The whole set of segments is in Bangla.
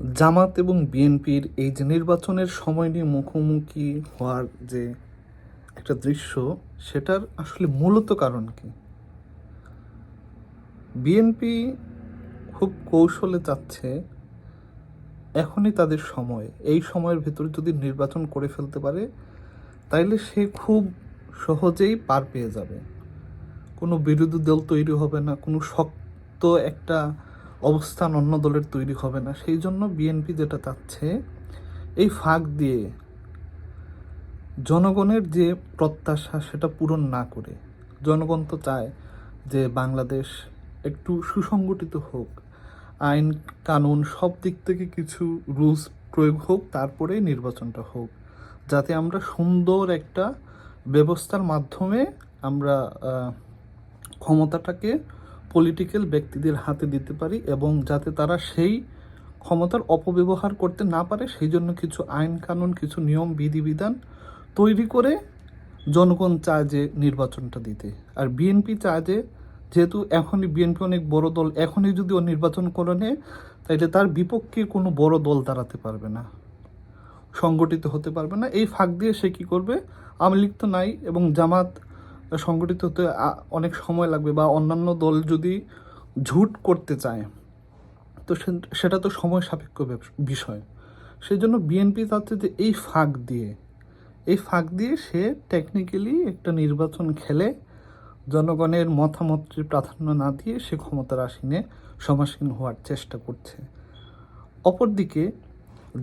জামাত এবং বিএনপির এই যে নির্বাচনের সময় নিয়ে মুখোমুখি হওয়ার যে একটা দৃশ্য, সেটার আসলে মূলত কারণ কি? বিএনপি খুব কৌশলে চাচ্ছে এখনই তাদের সময়। এই সময়ের ভেতরে যদি নির্বাচন করে ফেলতে পারে, তাইলে সে খুব সহজেই পার পেয়ে যাবে। কোনো বিরোধী দল তৈরি হবে না, কোনো শক্ত একটা অবস্থান অন্য দলের তৈরি হবে না। সেই জন্য বিএনপি যেটা চাচ্ছে, এই ফাঁক দিয়ে জনগণের যে প্রত্যাশা সেটা পূরণ না করে, জনগণ তো চায় যে বাংলাদেশ একটু সুসংগঠিত হোক, আইন, কানুন সব দিক থেকে কিছু রুলস প্রয়োগ হোক, তারপরে নির্বাচনটা হোক, যাতে আমরা সুন্দর একটা ব্যবস্থার মাধ্যমে আমরা ক্ষমতাটাকে পলিটিক্যাল ব্যক্তিদের হাতে দিতে পারি এবং যাতে তারা সেই ক্ষমতার অপব্যবহার করতে না পারে, সেই জন্য কিছু আইন কানুন, কিছু নিয়ম, বিধিবিধান তৈরি করে জনগণ চায় যে নির্বাচনটা দিতে। আর বিএনপি চায় যে, যেহেতু এখনই বিএনপি অনেক বড় দল, এখনই যদি ও নির্বাচন করে নেয়, তাইলে তার বিপক্ষে কোনো বড় দল দাঁড়াতে পারবে না, সংগঠিত হতে পারবে না। এই ফাঁক দিয়ে সে কী করবে? আওয়ামী তো নাই এবং জামাত সংগঠিত হতে অনেক সময় লাগবে বা অন্যান্য দল যদি ঝুট করতে চায়, তো সেটা তো সময় সাপেক্ষ বিষয়। সেই জন্য বিএনপি চাচ্ছে যে এই ফাঁক দিয়ে, এই ফাঁক দিয়ে সে টেকনিক্যালি একটা নির্বাচন খেলে, জনগণের মতামতের প্রাধান্য না দিয়ে সে ক্ষমতার আসীনে সমাসীন হওয়ার চেষ্টা করছে। অপরদিকে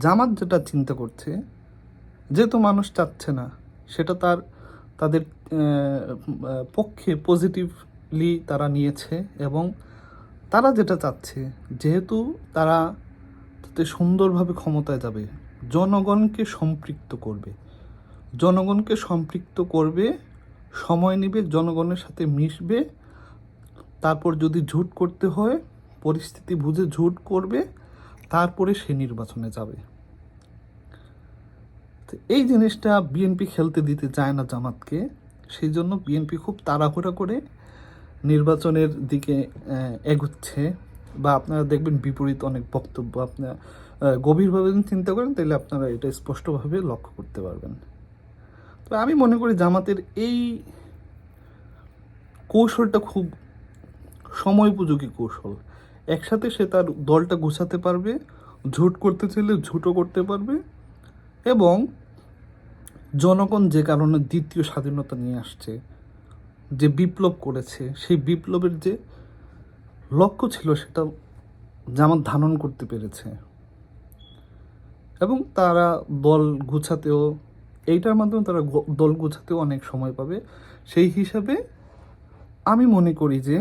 জামাত যেটা চিন্তা করছে যেহেতু মানুষ চাচ্ছে না, সেটা তার তাদের পক্ষে পজিটিভলি তারা নিয়েছে এবং তারা যেটা চাচ্ছে, যেহেতু তারা যাতে সুন্দরভাবে ক্ষমতায় যাবে, জনগণকে সম্পৃক্ত করবে। জনগণকে সম্পৃক্ত করবে, সময় নেবে, জনগণের সাথে মিশবে, তারপর যদি ঝুট করতে হয়, পরিস্থিতি বুঝে ঝুট করবে, তারপরে সে নির্বাচনে যাবে। তো এই জিনিসটা বিএনপি খেলতে দিতে চায় না জামাতকে সেই জন্য বিএনপি খুব তাড়াহুড়া করে নির্বাচনের দিকে এগুচ্ছে। বা আপনারা দেখবেন বিপরীত অনেক বক্তব্য আপনারা গভীরভাবে যদি চিন্তা করেন, তাহলে আপনারা এটা স্পষ্টভাবে লক্ষ্য করতে পারবেন। তো আমি মনে করি জামাতের এই কৌশলটা খুব সময়োপযোগী কৌশল। একসাথে সে তার দলটা গুছাতে পারবে, ঝুট করতে চাইলে ঝুটও করতে পারবে এবং জনগণ যে কারণে দ্বিতীয় স্বাধীনতা নিয়ে আসছে, যে বিপ্লব করেছে, সেই বিপ্লবের যে লক্ষ্য ছিল সেটা জামাত ধারণ করতে পেরেছে। এবং তারা দল গুছাতেও, এইটার মাধ্যমে তারা দল গুছাতেও অনেক সময় পাবে। সেই হিসাবে আমি মনে করি যে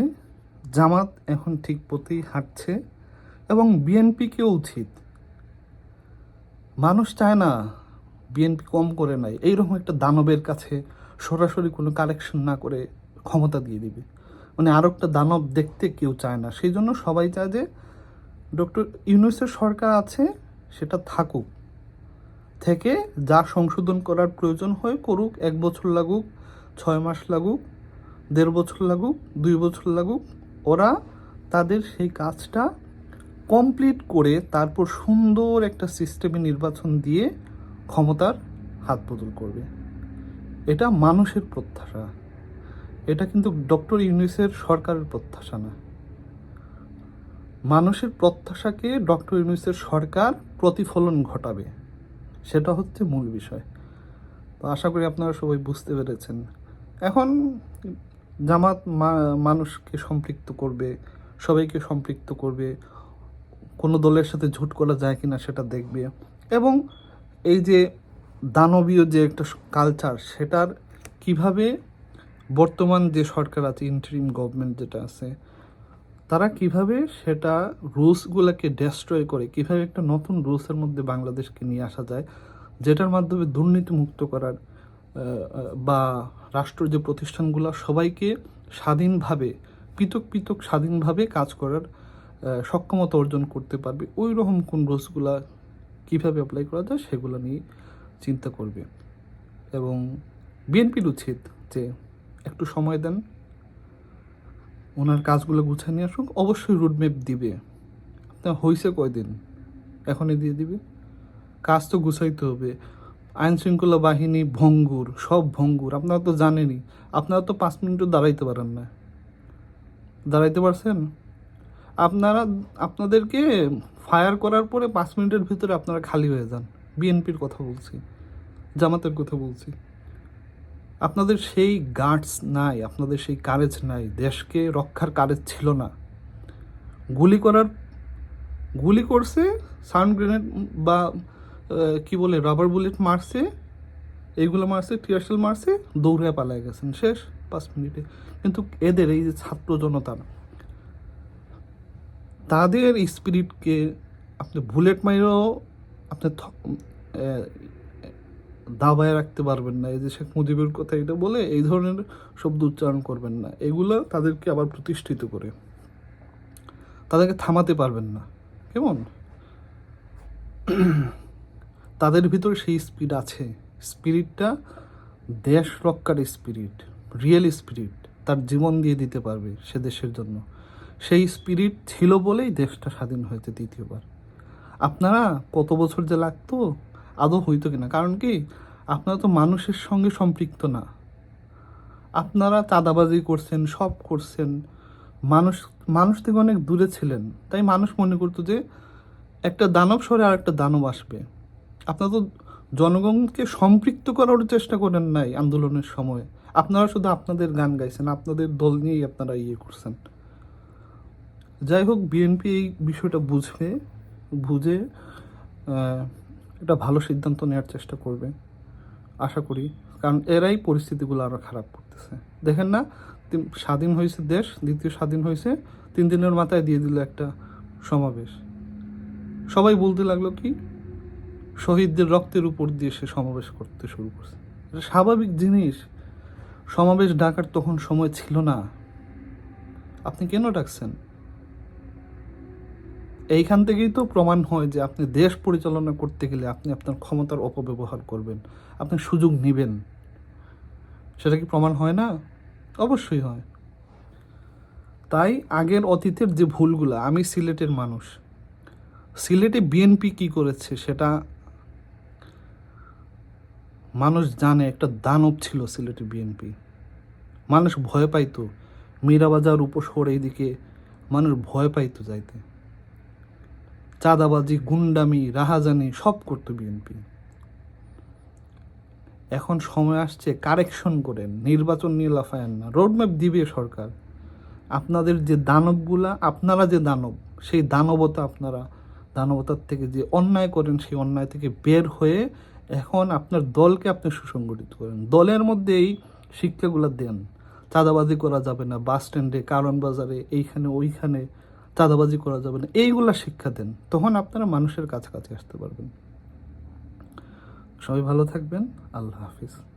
জামাত এখন ঠিক পথেই হাঁটছে এবং বিএনপিকেও উচিত মানুষ চায় না বিএনপি কম করে নাই এইরকম একটা দানবের কাছে সরাসরি কোনো কালেকশন না করে ক্ষমতা দিয়ে দিবে। মানে আরও একটা দানব দেখতে কেউ চায় না। সেই জন্য সবাই চায় যে ডক্টর ইউনুসের সরকার আছে, সেটা থাকুক। থেকে যা সংশোধন করার প্রয়োজন হয় করুক, এক বছর লাগুক, ছয় মাস লাগুক, দেড় বছর লাগুক, দুই বছর লাগুক, ওরা তাদের সেই কাজটা কমপ্লিট করে তারপর সুন্দর একটা সিস্টেমে নির্বাচন দিয়ে ক্ষমতার হাত বদল করবে। এটা মানুষের প্রত্যাশা। এটা কিন্তু ডক্টর ইউনিসের সরকারের প্রত্যাশা না। মানুষের প্রত্যাশাকে ডক্টর ইউনিসের সরকার প্রতিফলন ঘটাবে। সেটা হচ্ছে মূল বিষয়। তো আশা করি আপনারা সবাই বুঝতে পেরেছেন। এখন জামাত মানুষকে সম্পৃক্ত করবে, সবাইকে সম্পৃক্ত করবে কোনো দলের সাথে ঝুট করা যায় কিনা সেটা দেখবে। এবং এই যে দানবীয় যে একটা কালচার সেটার কীভাবে বর্তমান যে সরকার আছে ইন্টারিম গভর্নমেন্ট যেটা আছে, তারা কীভাবে সেটা রুলসগুলোকে ডেস্ট্রয় করে, কীভাবে একটা নতুন রুলসের মধ্যে বাংলাদেশকে নিয়ে আসা যায়, যেটার মাধ্যমে দুর্নীতি মুক্ত করার বা রাষ্ট্র যে প্রতিষ্ঠানগুলো, সবাইকে স্বাধীনভাবে, পৃথক পৃথক স্বাধীনভাবে কাজ করার সক্ষমতা অর্জন করতে পারবে। ওই রকম কোন রুলসগুলা কীভাবে অ্যাপ্লাই করা যায় সেগুলো নিয়ে চিন্তা করবে। এবং বিএনপির উচিত যে একটু সময় দেন, ওনার কাজগুলো গুছিয়ে নিয়ে আসুক। অবশ্যই রুটম্যাপ দিবে। আপনার হয়েছে কয়দিন? এখনই দিয়ে দিবে। কাজ তো গুছাইতে হবে। আইন শৃঙ্খলা বাহিনী ভঙ্গুর, সব ভঙ্গুর। আপনারা তো জানেনই, আপনারা তো পাঁচ মিনিটও দাঁড়াইতে পারেন না। দাঁড়াইতে পারছেন? আপনারা, আপনাদেরকে ফায়ার করার পরে পাঁচ মিনিটের ভিতরে আপনারা খালি হয়ে যান। বিএনপির কথা বলছি, জামাতের কথা বলছি। আপনাদের সেই গার্ডস নাই, আপনাদের সেই কারেজ নাই, দেশকে রক্ষার কারেজ ছিল না। গুলি করার, গুলি করছে সাউন্ড গ্রেনেড বা কি বলে রাবার বুলেট মারছে, এইগুলো মারছে টিয়ারশেল মারছে, দৌড়ে পালায় গেছেন। শেষ পাঁচ মিনিটে। কিন্তু এদের, এই যে ছাত্র জনতা তাদের স্পিরিটকে আপনি বুলেট মাইরেও আপনি দাবায় রাখতে পারবেন না। এই যে শেখ মুজিবের কথা এটা বলে এই ধরনের শব্দ উচ্চারণ করবেন না। এগুলো তাদেরকে আবার প্রতিষ্ঠিত করে। তাদেরকে থামাতে পারবেন না। কেমন? তাদের ভিতর সেই স্পিড আছে। স্পিরিটটা দেশ রক্ষার স্পিরিট, রিয়েল স্পিরিট, তার জীবন দিয়ে দিতে পারবে সে দেশের জন্য। সেই স্পিরিট ছিল বলেই দেশটা স্বাধীন হয়েছে দ্বিতীয়বার। আপনারা কত বছর যে লাগতো, আদৌ হইতো কিনা? কারণ কি, আপনারা তো মানুষের সঙ্গে সম্পৃক্ত না। আপনারা চাঁদাবাজি করছেন, সব করছেন। মানুষ মানুষ থেকে অনেক দূরে ছিলেন। তাই মানুষ মনে করতো যে, একটা দানব সরে আর একটা দানব আসবে। আপনারা তো জনগণকে সম্পৃক্ত করার চেষ্টা করেন নাই আন্দোলনের সময়। আপনারা শুধু আপনাদের গান গাইছেন, আপনাদের দল নিয়েই আপনারা ইয়ে করছেন। যাই হোক বিএনপি এই বিষয়টা বুঝবে, বুঝে একটা ভালো সিদ্ধান্ত নেওয়ার চেষ্টা করবে, আশা করি। কারণ এরাই পরিস্থিতিগুলো আরও খারাপ করতেছে। দেখেন না স্বাধীন হয়েছে দেশ, দ্বিতীয় স্বাধীন হয়েছে, তিন দিনের মাথায় দিয়ে দিল একটা সমাবেশ। সবাই বলতে লাগল কি, শহীদদের রক্তের উপর দিয়ে সে সমাবেশ করতে শুরু করছে। এটা স্বাভাবিক জিনিস। সমাবেশ ডাকার তখন সময় ছিল না। আপনি কেন ডাকছেন? এইখান থেকেই তো প্রমাণ হয় যে আপনি দেশ পরিচালনা করতে গেলে আপনি আপনার ক্ষমতার অপব্যবহার করবেন, আপনি সুযোগ নেবেন। সেটা কি প্রমাণ হয় না? অবশ্যই হয়। তাই আগের অতীতের যে ভুলগুলো, আমি সিলেটের মানুষ। সিলেটে বিএনপি কি করেছে সেটা মানুষ জানে, একটা দানব ছিল সিলেটে বিএনপি মানুষ ভয় পাইতো। মীরাবাজার উপশহর এইদিকে মানুষ ভয় পাইতো যাইতে। চাঁদাবাজি, গুন্ডামি, রাহাজানি সব করতো বিএনপি। এখন সময় আসছে কারেকশন করেন নির্বাচন নিয়ে লাফায়েন না। রোডম্যাপ দিবে সরকার। আপনাদের যে দানবগুলা, আপনারা যে দানব, সেই দানবতা আপনারা, দানবতার থেকে যে অন্যায় করেন, সেই অন্যায় থেকে বের হয়ে এখন আপনার দলকে আপনি সুসংগঠিত করেন। দলের মধ্যে এই শিক্ষাগুলো দেন। চাঁদাবাজি করা যাবে না, বাস স্ট্যান্ডে, কারণ বাজারে, এইখানে, ওইখানে চাঁদাবাজি করা যাবে না। এইগুলা শিক্ষা দেন। তখন আপনারা মানুষের কাছাকাছি আসতে পারবেন। সবাই ভালো থাকবেন। আল্লাহ হাফিজ।